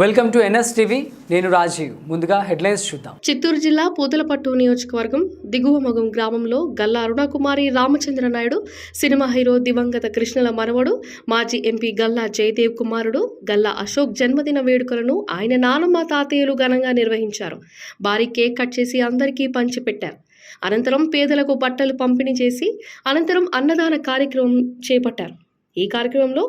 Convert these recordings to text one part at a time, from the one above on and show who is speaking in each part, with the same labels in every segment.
Speaker 1: Welcome to NS TV నేను రాజీవ్. ముందుగా headlines చూద్దాం.
Speaker 2: చిత్తూరు జిల్లా పూతలపట్టు నియోజకవర్గం దిగువ మగం గ్రామంలో గల్లా అరుణకుమారి రామచంద్ర నాయుడు సినిమా హీరో దివంగత కృష్ణల మనవడు మాజీ ఎంపీ గల్లా జయదేవ్ కుమారుడు గల్లా అశోక్ జన్మదిన వేడుకలను ఆయన నానమ్మ తాతయ్యలు ఘనంగా నిర్వహించారు. భారీ కేక్ కట్ చేసి అందరికీ పంచిపెట్టారు. అనంతరం పేదలకు బట్టలు పంపిణీ చేసి అనంతరం అన్నదాన కార్యక్రమం చేపట్టారు. ఈ కార్యక్రమంలో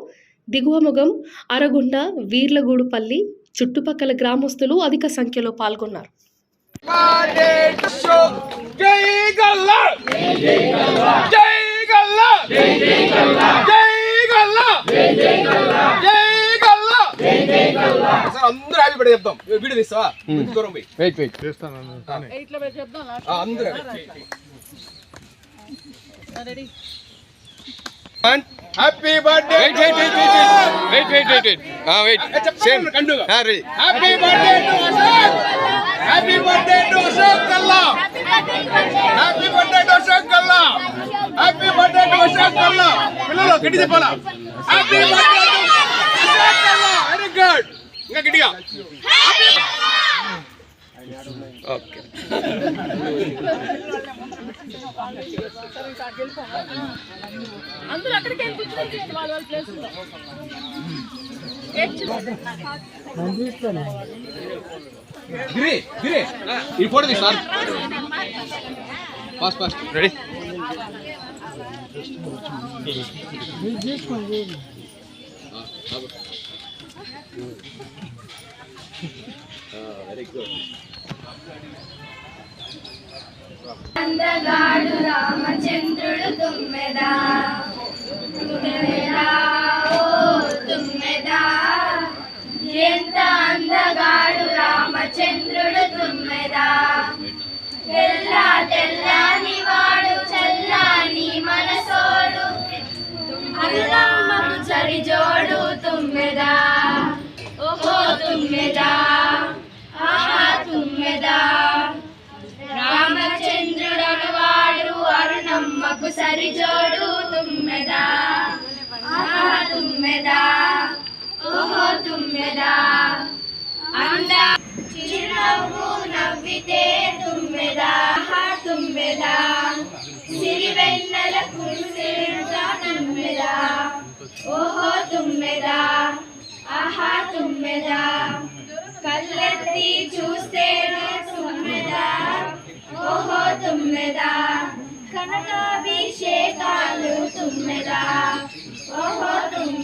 Speaker 2: దిగువ మొగం అరగుండ వీర్లగూడుపల్లి చుట్టుపక్కల గ్రామస్తులు అధిక సంఖ్యలో పాల్గొన్నారు.
Speaker 3: జై గల్లా జై గల్లా జై గల్లా జై అందరూ హ్యాపీ బర్త్డే చెప్తాం వీడియో తీస్తావా దూరం పోయి
Speaker 4: వెయిట్ వెయిట్ చేస్తాను
Speaker 3: అందరూ happy birthday
Speaker 4: wait wait wait wait wait wait wait wait same
Speaker 3: happy birthday to Ashok happy birthday to Ashok Galla happy birthday to Ashok Galla happy birthday to Ashok Galla పిల్లలు గట్టి చెప్పాలా? Happy birthday to Ashok Galla very good ఇంకా గట్టిగా.
Speaker 4: Okay
Speaker 5: అందరూ అక్కడికి వెళ్ళి కూర్చొని వాళ్ళ వాళ్ళ ప్లేస్
Speaker 3: గిరి గిరి. ఈ photo sir fast fast.
Speaker 4: Ready
Speaker 6: అందగాడు రామచంద్రుడు తుమ్మెదా తెల్ల తెల్లని వాడు చల్లని మనసోడు. అల్లమ్మకు చరిజోడు తుమ్మెదా? ఓహో తుమ్మెదా? ఆహా తుమ్మెదా? రామచంద్రుడను వాడు అరుణమ్మకు సరిజోడు తుమ్మెదా? ఆహా తుమ్మెదా? ఓహో తుమ్మెదా? అంద తుమ్మెదా సిరివెన్నెల కురిసేగా తుమ్మెదా ఓహో తుమ్మెదా ఆహా తుమ్మెదా. కళ్ళెత్తి చూస్తేనే తుమ్మెదా. ఓహో తుమ్మెదా కనకాభిషేకాలు తుమ్మెదా. ఓహో తుమ్మె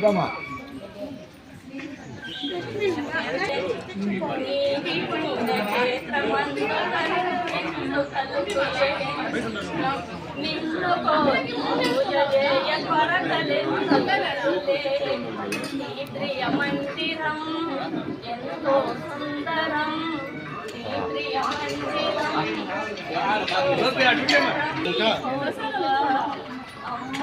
Speaker 5: గమ ప్రియ మందిరం ఎంతో సుందరం ప్రియ మందిరం అమ్మ.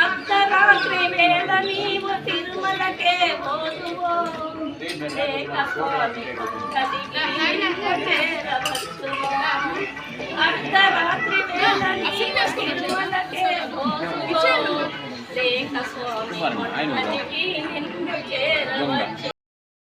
Speaker 5: అర్ధరాత్రి వేళ నీవు తిరుమలకే పోదువో అర్ధరాత్రి వేళ నీవు తిరుమలకే పోదువో లేక స్వామి నిన్ను చేరవచ్చు